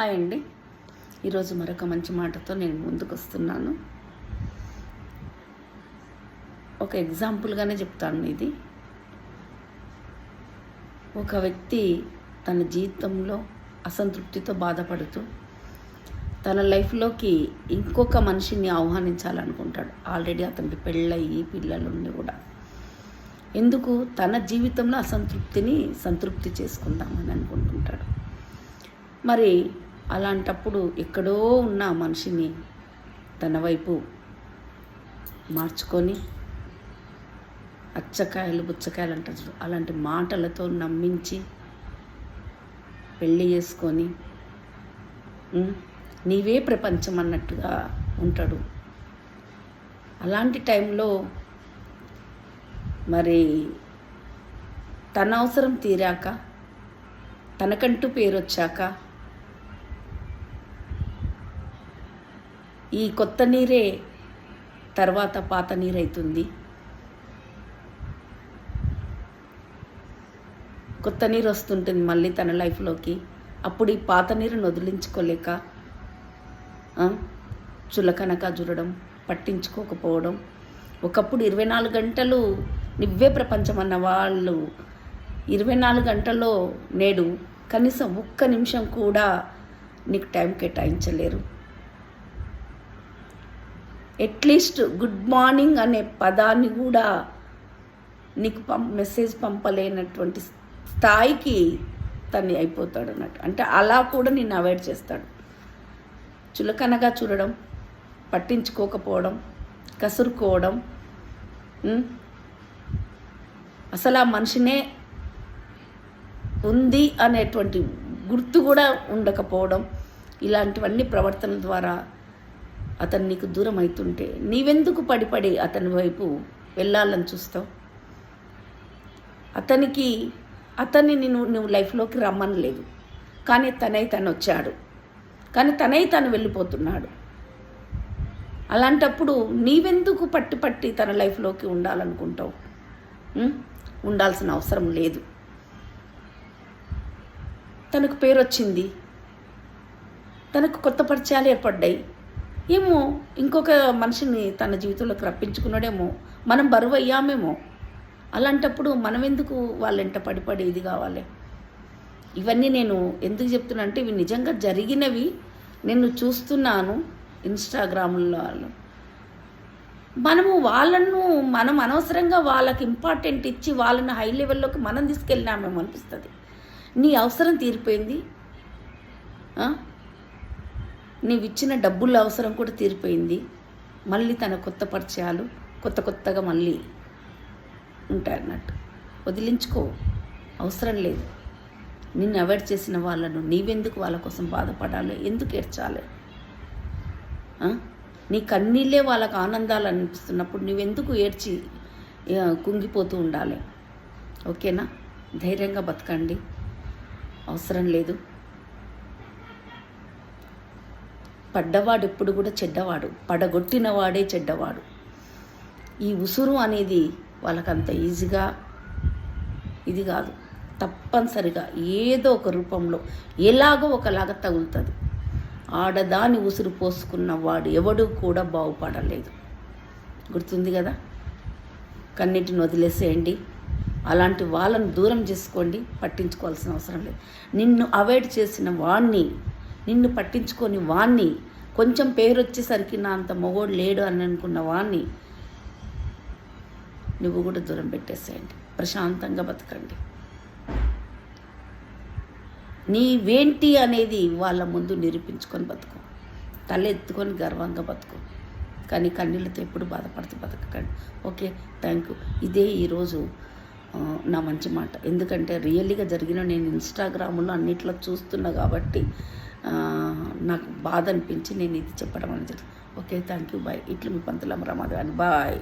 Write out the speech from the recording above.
Hi అండి. ఈరోజు మరొక మంచి మాటతో నేను ముందుకు వస్తున్నాను ఒక ఎగ్జాంపుల్గానే చెప్తాను ఇది. ఒక వ్యక్తి తన జీవితంలో అసంతృప్తితో బాధపడుతూ తన లైఫ్లోకి ఇంకొక మనిషిని ఆహ్వానించాలనుకుంటాడు. ఆల్రెడీ అతనికి పెళ్ళయి పిల్లలుండి కూడా. ఎందుకు? తన జీవితంలో అసంతృప్తిని సంతృప్తి చేసుకుందామని అనుకుంటుంటాడు. మరి అలాంటప్పుడు ఎక్కడో ఉన్న మనిషిని తన వైపు మార్చుకొని అచ్చకాయలు బుచ్చకాయలు అంటారు అలాంటి మాటలతో నమ్మించి పెళ్ళి చేసుకొని నీవే ప్రపంచం అన్నట్టుగా ఉంటాడు. అలాంటి టైంలో మరి తన అవసరం తీరాక తనకంటూ పేరు వచ్చాక ఈ కొత్త నీరే తర్వాత పాత నీరైతుంది. కొత్త నీరు వస్తుంటుంది మళ్ళీ తన లైఫ్లోకి అప్పుడు ఈ పాత నీరుని వదిలించుకోలేక చులకనక జురడం పట్టించుకోకపోవడం. ఒకప్పుడు ఇరవై నాలుగు గంటలు నువ్వే ప్రపంచం అన్న వాళ్ళు ఇరవై నాలుగు గంటల్లో నేడు కనీసం ఒక్క నిమిషం కూడా నీకు టైం కేటాయించలేరు. అట్లీస్ట్ గుడ్ మార్నింగ్ అనే పదాన్ని కూడా నీకు పం మెసేజ్ పంపలేనటువంటి స్థాయికి తను అయిపోతాడు అన్నట్టు అంటే అలా కూడా నిన్ను అవాయిడ్ చేస్తాడు. చులకనగా చూడడం పట్టించుకోకపోవడం కసురుకోవడం అసలు ఆ మనిషినే ఉంది అనేటువంటి గుర్తు కూడా ఉండకపోవడం ఇలాంటివన్నీ ప్రవర్తన ద్వారా అతను నీకు దూరం అవుతుంటే నీవెందుకు పడిపడి అతని వైపు వెళ్ళాలని చూస్తావు? అతనికి అతన్ని నేను నువ్వు లైఫ్లోకి రమ్మనలేదు కానీ తనై తను వచ్చాడు. కానీ తనై తను వెళ్ళిపోతున్నాడు. అలాంటప్పుడు నీవెందుకు పట్టి పట్టి తన లైఫ్లోకి ఉండాలనుకుంటావు? ఉండాల్సిన అవసరం లేదు. తనకు పేరు వచ్చింది తనకు కొత్త పరిచయాలు ఏర్పడ్డాయి ఏమో ఇంకొక మనిషిని తన జీవితంలోకి రప్పించుకున్నాడేమో మనం బరువు అయ్యామేమో అలాంటప్పుడు మనం ఎందుకు వాళ్ళెంట పడిపడి ఇది కావాలి? ఇవన్నీ నేను ఎందుకు చెప్తున్నా అంటే ఇవి నిజంగా జరిగినవి నేను చూస్తున్నాను ఇన్స్టాగ్రామ్లో మనము వాళ్ళను మనం అనవసరంగా వాళ్ళకి ఇంపార్టెంట్ ఇచ్చి వాళ్ళని హై లెవెల్లోకి మనం తీసుకెళ్ళినామేమో అనిపిస్తుంది. నీ అవసరం తీరిపోయింది. నీవిచ్చిన నీవు ఇచ్చిన డబ్బుల అవసరం కూడా తీరిపోయింది. మళ్ళీ తన కొత్త పరిచయాలు కొత్త కొత్తగా మళ్ళీ ఉంటాయన్నట్టు. వదిలించుకో. అవసరం లేదు. నిన్ను అవాయిడ్ చేసిన వాళ్ళను నీవెందుకు వాళ్ళ కోసం బాధపడాలి? ఎందుకు ఏడ్చాలి? నీ కన్నీళ్ళే వాళ్ళకు ఆనందాలు అనిపిస్తున్నప్పుడు నువ్వెందుకు ఏడ్చి కుంగిపోతూ ఉండాలి? ఓకేనా? ధైర్యంగా బతకండి. అవసరం లేదు. పడ్డవాడు ఎప్పుడు కూడా చెడ్డవాడు. పడగొట్టిన వాడే చెడ్డవాడు. ఈ ఉసురు అనేది వాళ్ళకంత ఈజీగా ఇది కాదు. తప్పనిసరిగా ఏదో ఒక రూపంలో ఎలాగో ఒకలాగా తగులుతుంది. ఆడదాని ఉసురు పోసుకున్న వాడు ఎవడు కూడా బాగుపడలేదు. గుర్తుంది కదా? కన్నిటిని వదిలేసేయండి. అలాంటి వాళ్ళని దూరం చేసుకోండి. పట్టించుకోవాల్సిన అవసరం లేదు. నిన్ను అవాయిడ్ చేసిన వాణ్ణి నిన్ను పట్టించుకొని వాణ్ణి. కొంచెం పేరు వచ్చేసరికి నా అంత మొగోడు లేడు అని అనుకున్న వాణ్ణి. నువ్వు కూడా దూరం పెట్టేసేయండి. ప్రశాంతంగా బతకండి. నీవేంటి అనేది వాళ్ళ ముందు నిరూపించుకొని బతుకు. తల ఎత్తుకొని గర్వంగా బతుకు. కానీ కన్నీళ్ళతో ఎప్పుడు బాధపడుతూ బతకకండి. ఓకే థ్యాంక్ యూ ఇదే ఈరోజు నా మంచి మాట. ఎందుకంటే రియల్లీగా జరిగిన నేను ఇన్స్టాగ్రామ్లో అన్నిట్లో చూస్తున్నా కాబట్టి నాకు బాధ అనిపించి నేను ఇది చెప్పడం అనేది ఓకే థ్యాంక్ యూ బాయ్. ఇట్లు మీ పంతులమ్మ రమాదేవి బాయ్.